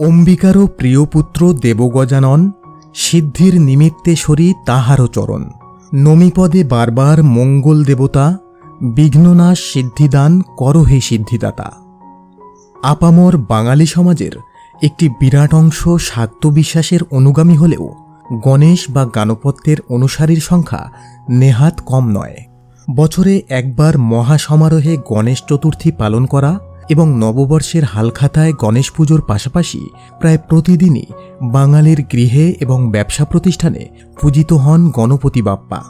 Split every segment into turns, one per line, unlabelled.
অম্বিকারও প্রিয় পুত্র দেবগজানন, সিদ্ধির নিমিত্তে সরি তাহারও চরণ। নমিপদে বারবার মঙ্গল দেবতা, বিঘ্ননাশ সিদ্ধিদান করো হে সিদ্ধিদাতা। আপামর বাঙালি সমাজের একটি বিরাট অংশ শাক্ত বিশ্বাসের অনুগামী হলেও গণেশ বা গানপত্যের অনুসারীর সংখ্যা নেহাত কম নয়। বছরে একবার মহাসমারোহে গণেশ চতুর্থী পালন করা এবং নববর্ষের হালখাতায় গণেশ পুজোর পাশাপাশি প্রায় প্রতিদিনই বাঙালির গৃহে এবং ব্যবসা প্রতিষ্ঠানে পূজিত হন গণপতি বাপ্পা।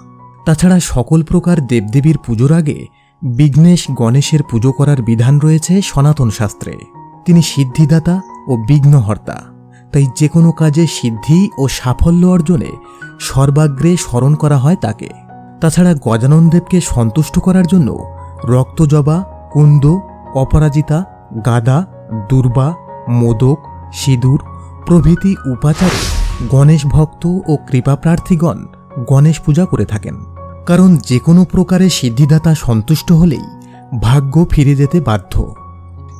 তাছাড়া সকল প্রকার দেবদেবীর পুজোর আগে বিঘ্নেশ গণেশের পুজো করার বিধান রয়েছে সনাতন শাস্ত্রে। তিনি সিদ্ধিদাতা ও বিঘ্নহর্তা। তাই যে কোনো কাজে সিদ্ধি ও সাফল্য অর্জনে সর্বাগ্রে স্মরণ করা হয় তাকে। তাছাড়া গজানন দেবকে সন্তুষ্ট করার জন্য রক্তজবা কুন্দ অপরাজিতা, গাদা, দুর্বা, মোদক, সিঁদুর, প্রভৃতি উপাচারে গণেশ ভক্ত ও কৃপাপ্রার্থীগণ গণেশ পূজা করে থাকেন। কারণ যে কোনো প্রকারে সিদ্ধিদাতা সন্তুষ্ট হলেই ভাগ্য ফিরে যেতে বাধ্য।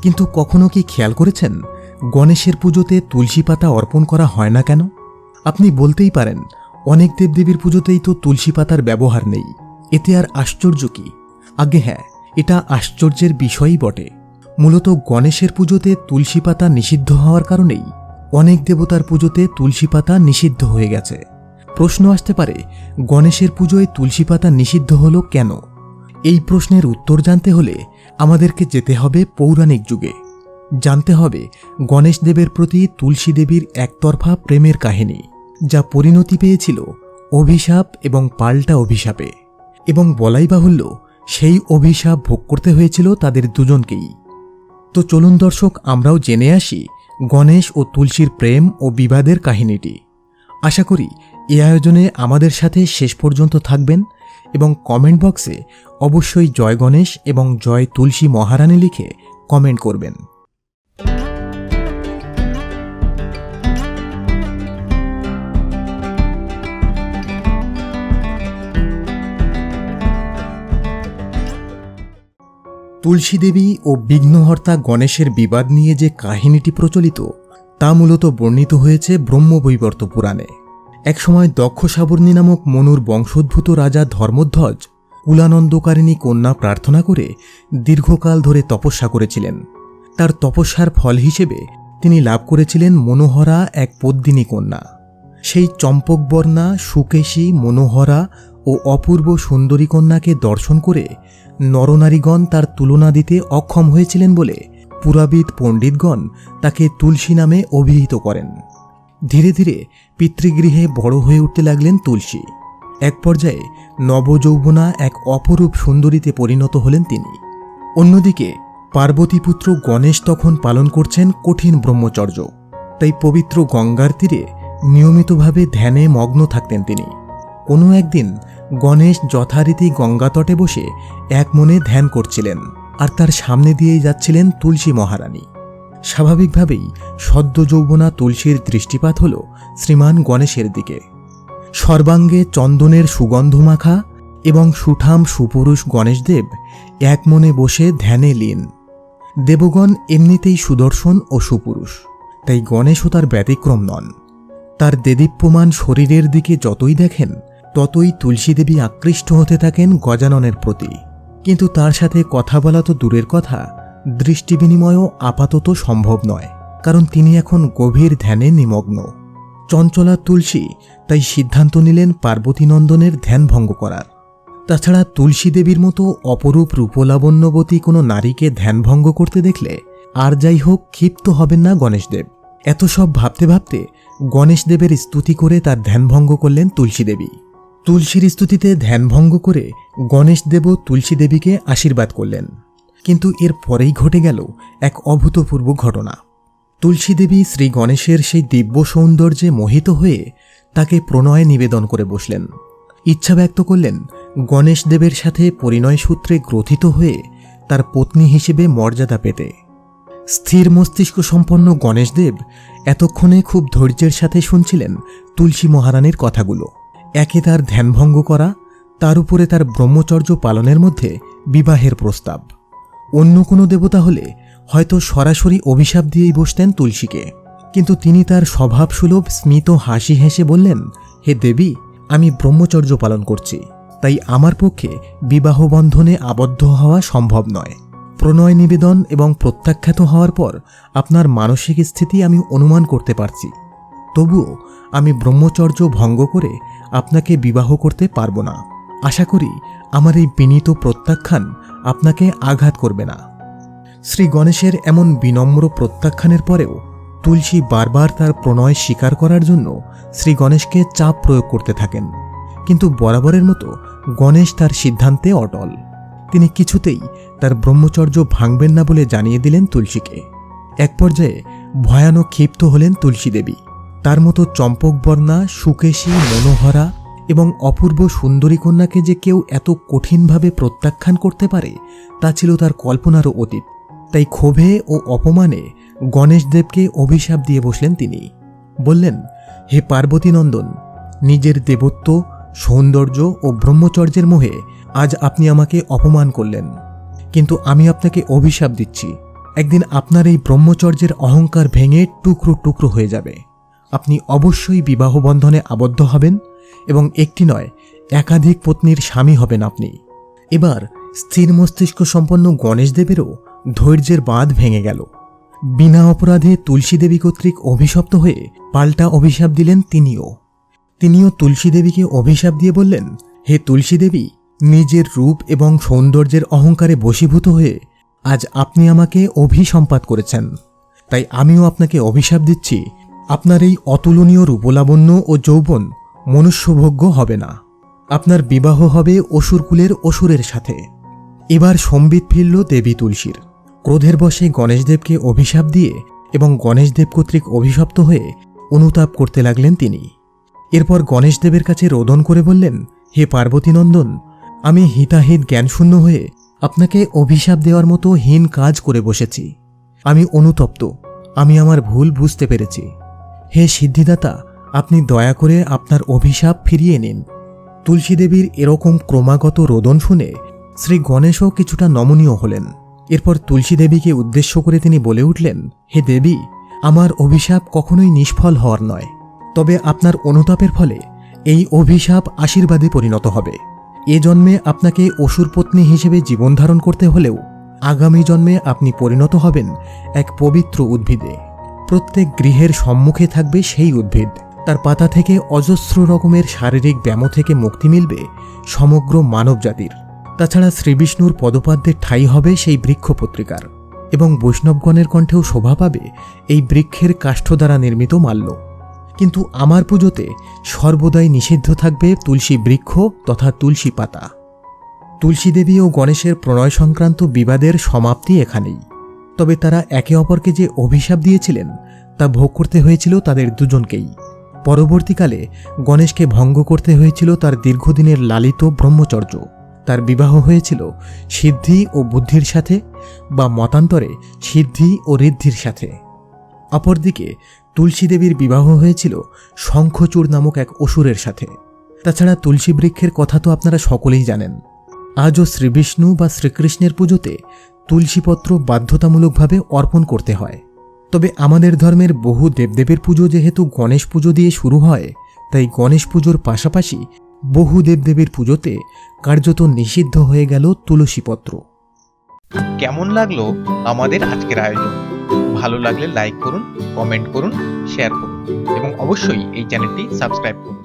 কিন্তু কখনো কি খেয়াল করেছেন, গণেশের পুজোতে তুলসী পাতা অর্পণ করা হয় না কেন? আপনি বলতেই পারেন, অনেক দেবদেবীর পুজোতেই তো তুলসী পাতার ব্যবহার নেই। এতে আর আশ্চর্য কি? আগে হ্যাঁ এটা আশ্চর্যের বিষয়ই বটে। মূলত গণেশের পুজোতে তুলসী পাতা নিষিদ্ধ হওয়ার কারণেই অনেক দেবতার পুজোতে তুলসী পাতা নিষিদ্ধ হয়ে গেছে। প্রশ্ন আসতে পারে, গণেশের পুজোয় তুলসী পাতা নিষিদ্ধ হলো কেন? এই প্রশ্নের উত্তর জানতে হলে আমাদেরকে যেতে হবে পৌরাণিক যুগে। জানতে হবে গণেশ দেবের প্রতি তুলসী দেবীর একতরফা প্রেমের কাহিনী, যা পরিণতি পেয়েছিল অভিশাপ এবং পাল্টা অভিশাপে। এবং বলাই বাহুল্য সেই অভিশাপ ভোগ করতে হয়েছিল তাদের দুজনকেই। তো চলুন দর্শক, আমরাও জেনে আসি গণেশ ও তুলসীর প্রেম ও বিবাদের কাহিনীটি। আশা করি এ আয়োজনে আমাদের সাথে শেষ পর্যন্ত থাকবেন এবং কমেন্ট বক্সে অবশ্যই জয় গণেশ এবং জয় তুলসী মহারানী লিখে কমেন্ট করবেন। তুলসী দেবী ও বিঘ্নহর্তা গণেশের বিবাদ নিয়ে যে কাহিনীটি প্রচলিত, তা মূলত বর্ণিত হয়েছে ব্রহ্মবৈবর্ত পুরাণে। একসময় দক্ষ সাবর্ণী নামক মনুর বংশোদ্ভূত রাজা ধর্মধ্বজ কুলানন্দকারিণী কন্যা প্রার্থনা করে দীর্ঘকাল ধরে তপস্যা করেছিলেন। তার তপস্যার ফল হিসেবে তিনি লাভ করেছিলেন মনোহরা এক পদ্মিনী কন্যা। সেই চম্পকবর্ণা, সুকেশী, মনোহরা ও অপূর্ব সুন্দরী কন্যাকে দর্শন করে নরনারীগণ তার তুলনা দিতে অক্ষম হয়েছিলেন বলে পুরাবিদ পণ্ডিতগণ তাকে তুলসী নামে অভিহিত করেন। ধীরে ধীরে পিতৃগৃহে বড় হয়ে উঠতে লাগলেন তুলসী। এক পর্যায়ে নবযৌবনা এক অপরূপ সুন্দরীতে পরিণত হলেন তিনি। অন্যদিকে পার্বতীপুত্র গণেশ তখন পালন করছেন কঠিন ব্রহ্মচর্য। তাই পবিত্র গঙ্গার তীরে নিয়মিতভাবে ধ্যানে মগ্ন থাকতেন তিনি। কোনো একদিন গণেশ যথারীতি গঙ্গাতটে বসে এক মনে ধ্যান করছিলেন আর তার সামনে দিয়েই যাচ্ছিলেন তুলসী মহারানী। স্বাভাবিকভাবেই সদ্য যৌবনা তুলসীর দৃষ্টিপাত হল শ্রীমান গণেশের দিকে। সর্বাঙ্গে চন্দনের সুগন্ধ মাখা এবং সুঠাম সুপুরুষ গণেশদেব এক মনে বসে ধ্যানে লীন। দেবগণ এমনিতেই সুদর্শন ও সুপুরুষ, তাই গণেশও তার ব্যতিক্রম নন। তার দেদীপ্যমান শরীরের দিকে যতই দেখেন ততই তুলসী দেবী আকৃষ্ট হতে থাকেন গজাননের প্রতি। কিন্তু তার সাথে কথা বলা তো দূরের কথা, দৃষ্টি বিনিময়ও আপাতত সম্ভব নয়, কারণ তিনি এখন গভীর ধ্যানে নিমগ্ন। চঞ্চলা তুলসী তাই সিদ্ধান্ত নিলেন পার্বতীনন্দনের ধ্যান ভঙ্গ করার। তাছাড়া তুলসী দেবীর মতো অপরূপ রূপলাবণ্যবতী কোনো নারীকে ধ্যান ভঙ্গ করতে দেখলে আর যাই হোক ক্ষিপ্ত হবেন না গণেশদেব এত সব ভাবতে ভাবতে গণেশদেবের স্তুতি করে তার ধ্যান ভঙ্গ করলেন তুলসী দেবী। তুলসীর স্তুতিতে ধ্যানভঙ্গ করে গণেশদেবও তুলসী দেবীকে আশীর্বাদ করলেন। কিন্তু এর পরেই ঘটে গেল এক অভূতপূর্ব ঘটনা। তুলসী দেবী শ্রী গণেশের সেই দিব্য সৌন্দর্যে মোহিত হয়ে তাকে প্রণয়ে নিবেদন করে বসলেন। ইচ্ছা ব্যক্ত করলেন গণেশ দেবের সাথে পরিণয় সূত্রে গ্রথিত হয়ে তার পত্নী হিসেবে মর্যাদা পেতে। স্থির মস্তিষ্ক সম্পন্ন গণেশদেব এতক্ষণে খুব ধৈর্যের সাথে শুনছিলেন তুলসী মহারানীর কথাগুলো। একে তার ধ্যানভঙ্গ করা, তার উপরে তার ব্রহ্মচর্য পালনের মধ্যে বিবাহের প্রস্তাব। অন্য কোনো দেবতা হলে হয়তো সরাসরি অভিশাপ দিয়েই বসতেন তুলসীকে। কিন্তু তিনি তার স্বভাবসুলভ, স্মিত হাসি হেসে বললেন, হে দেবী, আমি ব্রহ্মচর্য পালন করছি। তাই আমার পক্ষে বিবাহ বন্ধনে আবদ্ধ হওয়া সম্ভব নয়। প্রণয় নিবেদন এবং প্রত্যাখ্যাত হওয়ার পর আপনার মানসিক স্থিতি আমি অনুমান করতে পারছি। তবুও আমি ব্রহ্মচর্য ভঙ্গ করে আপনাকে বিবাহ করতে পারব না। আশা করি আমার এই বিনীত প্রত্যাখ্যান আপনাকে আঘাত করবে না। শ্রী গণেশের এমন বিনম্র প্রত্যাখ্যানের পরেও তুলসী বারবার তার প্রণয় স্বীকার করার জন্য শ্রী গণেশকে চাপ প্রয়োগ করতে থাকেন। কিন্তু বরাবরের মতো গণেশ তার সিদ্ধান্তে অটল। তিনি কিছুতেই তার ব্রহ্মচর্য ভাঙবেন না বলে জানিয়ে দিলেন তুলসীকে। এক পর্যায়ে ভয়ানক ক্ষিপ্ত হলেন তুলসী দেবী। তার মতো চম্পকবর্ণা সুকেশী, মনোহরা এবং অপূর্ব সুন্দরী কন্যাকে যে কেউ এত কঠিনভাবে প্রত্যাখ্যান করতে পারে, তা ছিল তার কল্পনারও অতীত। তাই ক্ষোভে ও অপমানে গণেশদেবকে অভিশাপ দিয়ে বসলেন তিনি। বললেন, হে পার্বতীনন্দন নিজের দেবত্ব, সৌন্দর্য ও ব্রহ্মচর্যের মোহে আজ আপনি আমাকে অপমান করলেন। কিন্তু আমি আপনাকে অভিশাপ দিচ্ছি। একদিন আপনার এই ব্রহ্মচর্যের অহংকার ভেঙে টুকরো টুকরো হয়ে যাবে। আপনি অবশ্যই বিবাহ বন্ধনে আবদ্ধ হবেন এবং একটি নয়, একাধিক পত্নীর স্বামী হবেন আপনি। এবার স্থির মস্তিষ্ক সম্পন্ন গণেশদেবেরও ধৈর্যের বাঁধ ভেঙে গেল। বিনা অপরাধে তুলসী দেবী কর্তৃক অভিশপ্ত হয়ে পাল্টা অভিশাপ দিলেন তিনিও। তিনিও তুলসী দেবীকে অভিশাপ দিয়ে বললেন, হে তুলসী দেবী, নিজের রূপ এবং সৌন্দর্যের অহংকারে বশীভূত হয়ে আজ আপনি আমাকে অভিসম্পাত করেছেন। তাই আমিও আপনাকে অভিশাপ দিচ্ছি আপনার এই অতুলনীয় রূপলাবণ্য ও যৌবন মনুষ্যভোগ্য হবে না। আপনার বিবাহ হবে অসুরকুলের অসুরের সাথে। এবার সম্বিত ফিরল দেবী তুলসীর। ক্রোধের বশে গণেশদেবকে অভিশাপ দিয়ে এবং গণেশদেব কর্তৃক অভিশপ্ত হয়ে অনুতাপ করতে লাগলেন তিনি। এরপর গণেশদেবের কাছে রোদন করে বললেন, হে পার্বতীনন্দন, আমি হিতাহিত জ্ঞানশূন্য হয়ে আপনাকে অভিশাপ দেওয়ার মতো হীন কাজ করে বসেছি। আমি অনুতপ্ত। আমি আমার ভুল বুঝতে পেরেছি। হে সিদ্ধিদাতা, আপনি দয়া করে আপনার অভিশাপ ফিরিয়ে নিন। তুলসী দেবীর এরকম ক্রমাগত রোদন শুনে শ্রী গণেশও কিছুটা নমনীয় হলেন। এরপর তুলসী দেবীকে উদ্দেশ্য করে তিনি বলে উঠলেন, হে দেবী, আমার অভিশাপ কখনোই নিষ্ফল হওয়ার নয়। তবে আপনার অনুতাপের ফলে এই অভিশাপ আশীর্বাদে পরিণত হবে। এ জন্মে আপনাকে অসুরপত্নী হিসেবে জীবন ধারণ করতে হলেও আগামী জন্মে আপনি পরিণত হবেন এক পবিত্র উদ্ভিদে। প্রত্যেক গৃহের সম্মুখে থাকবে সেই উদ্ভিদ। তার পাতা থেকে অজস্র রকমের শারীরিক ব্যায়াম থেকে মুক্তি মিলবে সমগ্র মানবজাতির। তাছাড়া শ্রীবিষ্ণুর পদপাদ্যের ঠাই হবে সেই বৃক্ষ পত্রিকার এবং বৈষ্ণবগণের কণ্ঠেও শোভা পাবে এই বৃক্ষের কাষ্ঠ দ্বারা নির্মিত মাল্য। কিন্তু আমার পুজোতে সর্বদাই নিষিদ্ধ থাকবে তুলসী বৃক্ষ তথা তুলসী পাতা। তুলসী দেবী ও গণেশের প্রণয় সংক্রান্ত বিবাদের সমাপ্তি এখানেই। তবে তারা একে অপরকে যে অভিশাপ দিয়েছিলেন তা ভোগ করতে হয়েছিল তাদের দুজনকেই। পরবর্তীকালে গণেশকে ভঙ্গ করতে হয়েছিল তার দীর্ঘদিনের লালিত ব্রহ্মচর্য। তার বিবাহ হয়েছিল সিদ্ধি ও বুদ্ধির সাথে বা মতান্তরে সিদ্ধি ও ঋদ্ধির সাথে। অপরদিকে তুলসী দেবীর বিবাহ হয়েছিল শঙ্খচূড় নামক এক অসুরের সাথে। তাছাড়া তুলসী বৃক্ষের কথা তো আপনারা সকলেই জানেন। আজও শ্রীবিষ্ণু বা শ্রীকৃষ্ণের পুজোতে তুলসীপত্র বাধ্যতামূলকভাবে অর্পণ করতে হয়। তবে আমাদের ধর্মের বহু দেবদেবের পুজো যেহেতু গণেশ পুজো দিয়ে শুরু হয়, তাই গণেশ পুজোর পাশাপাশি বহু দেবদেবীর পুজোতে কার্যত নিষিদ্ধ হয়ে গেল তুলসীপত্র।
কেমন লাগল আমাদের আজকের আয়োজন? ভালো লাগলে লাইক করুন কমেন্ট করুন শেয়ার করুন, এবং অবশ্যই এই চ্যানেলটি সাবস্ক্রাইব করুন।